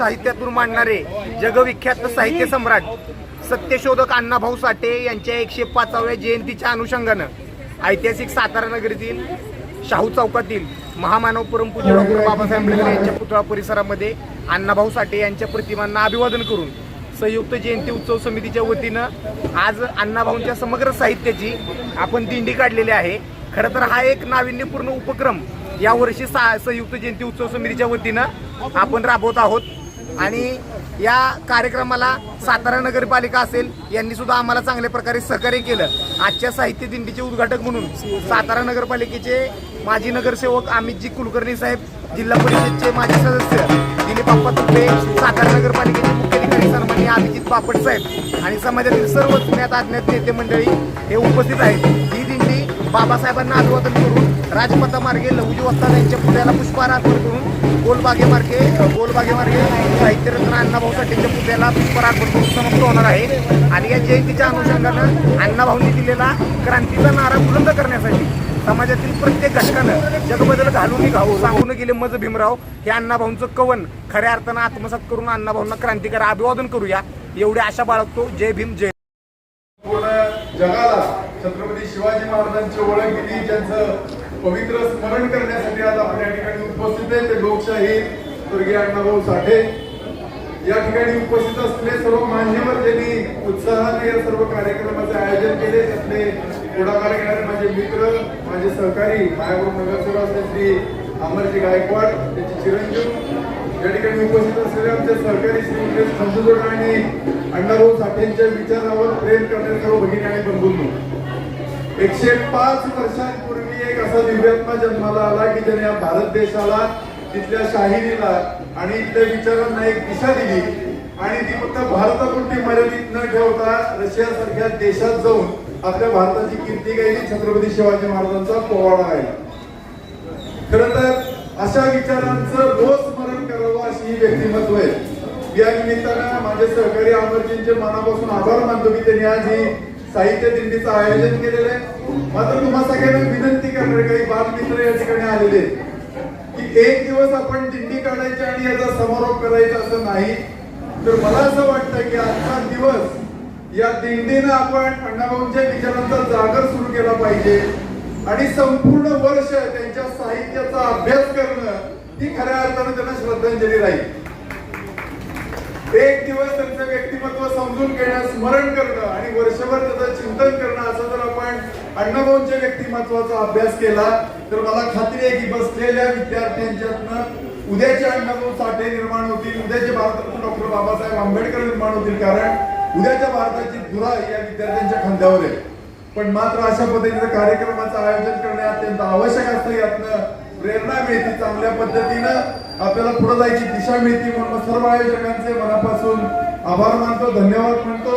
साहित्यातून मांडणारे जगविख्यात साहित्य सम्राट सत्यशोधक अण्णाभाऊ साठे यांच्या एकशे पाचाव्या जयंतीच्या अनुषंगानं ऐतिहासिक सातारा नगरीतील शाहू चौकातील महामानव परमपूज्य डॉक्टर बाबासाहेब आंबेडकर यांच्या पुतळा परिसरामध्ये अण्णाभाऊ साठे यांच्या प्रतिमांना अभिवादन करून संयुक्त जयंती उत्सव समितीच्या वतीनं आज अण्णाभाऊंच्या समग्र साहित्याची आपण दिंडी काढलेली आहे. खरं तर हा एक नाविन्यपूर्ण उपक्रम यावर्षी सा संयुक्त जयंती उत्सव समितीच्या वतीनं आपण राबवत आहोत. आणि या कार्यक्रमाला सातारा नगरपालिका असेल यांनी सुद्धा आम्हाला चांगल्या प्रकारे सहकार्य केलं. आजच्या साहित्य दिंडीचे उद्घाटक म्हणून सातारा नगरपालिकेचे माजी नगरसेवक अमितजी कुलकर्णी साहेब जिल्हा परिषदचे माजी सदस्य दिलीप बाप्पा तुपे सातारा नगरपालिकेचे मुख्याधिकारी सन्माननीय अभिजित पापड साहेब आणि समाजातील सर्व ज्ञात अज्ञात नेते मंडळी हे उपस्थित आहेत. ही बाबासाहेबांना अभिवादन करून राजपथामार्गे लहुजी वस्ताद यांच्या पुतळ्याला पुष्पहार अर्पण करून गोलबागेमार्गे गोलबागेमार्गे साहित्यरत्न अण्णाभाऊ साठेंच्या पुतळ्याला पुष्पहार अर्पण करून समाप्त होणार आहे. आणि या जयंतीच्या अनुषंगानं अण्णाभाऊंनी दिलेला क्रांतीचा नारा बुलंद करण्यासाठी समाजातील प्रत्येक घटकानं जगबदल घालून घाऊ सांगून गेले मज भीमराव. हे अण्णाभाऊंचं कवन. खऱ्या अर्थानं आत्मसात करून अण्णाभाऊंना क्रांतिकार अभिवादन करूया. एवढी आशा बाळगतो. जय भीम जय पूर्ण जगाला शिवाजी महाराजांची ओळख दिली ज्यांचं पवित्र स्मरण करण्यासाठी आज आपण या ठिकाणी उपस्थित आहे ते लोकशाही स्वर्गीय अण्णाभाऊ साठे. या ठिकाणी उपस्थित असलेले सर्व मान्यवर त्यांनी उत्साहाने या सर्व कार्यक्रमाचे आयोजन केले. त्यातले पुढाकार घेणारे माझे मित्र माझे सहकारी मायापूर नगरसेवक असले श्री अमरजी गायकवाड त्यांचे चिरंजीव. या ठिकाणी उपस्थित असलेले आमचे सहकारी श्री मुकेश खंदुजोड आणि अण्णाभाऊ साठेंच्या विचारावर प्रेम करणारे सर्व भगिनी आणि बंधूंनो. एकशे पाच वर्षांपूर्वी एक असा दिव्यात्मा जन्माला आला की ज्याने या भारत देशाला तिथल्या शाहिरीला आणि इथल्या विचारांना एक दिशा दिली. आणि ती फक्त भारतापुरती मर्यादित न ठेवता रशिया सारख्या देशात जाऊन आपल्या भारताची कीर्ती गायली छत्रपती शिवाजी महाराजांचा पोवाडा आहे खर तर अशा विचारांचं रोज स्मरण करावं अशी ही व्यक्तिमत्व आहे. या निमित्तानं माझे सहकारी अमरजींचे मनापासून आभार मानतो की त्यांनी आज ही साहित्य दिंडीचं आयोजन केलेलं आहे. मात्र तुम्हा सगळ्यांना विनंती करणार काही बालमित्र या ठिकाणी आलेले की एक दिवस आपण दिंडी काढायची आणि याचा समारोप करायचा असं नाही. तर मला असं वाटतं की आजचा दिवस या दिंडीनं आपण अण्णाभाऊंच्या विचारांचा जागर सुरू केला पाहिजे. आणि संपूर्ण वर्ष त्यांच्या साहित्याचा अभ्यास करणं ही खऱ्या अर्थानं त्यांना श्रद्धांजली राहील. एक दिवस त्यांचं व्यक्तिमत्व समजून घेणं स्मरण करणं आणि वर्षभर त्याचं चिंतन करणं असं जर आपण अण्णाभाऊंच्या व्यक्तिमत्वाचा अभ्यास केला तर मला खात्री आहे की बसलेल्या विद्यार्थ्यांच्यातनं उद्याचे अण्णाभाऊ साठे निर्माण होतील उद्याचे भारतरत्न डॉक्टर बाबासाहेब आंबेडकर निर्माण होतील कारण उद्याच्या भारताची धुरा या विद्यार्थ्यांच्या खांद्यावर आहे. पण मात्र अशा पद्धतीचं कार्यक्रमाचं आयोजन करणे अत्यंत आवश्यक असतं यातनं प्रेरणा मिळते चांगल्या पद्धतीनं. आपल्याला पुढे जायची दिशा मिळते म्हणून सर्व आयोजकांचे मनापासून आभार मानतो धन्यवाद म्हणतो.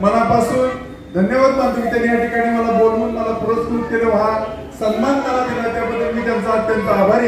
मनापासून धन्यवाद मानतो की त्यांनी या ठिकाणी मला बोलवून मला पुरस्कृत केलं. हा सन्मान मला दिला त्याबद्दल मी त्यांचा अत्यंत आभारी आहे.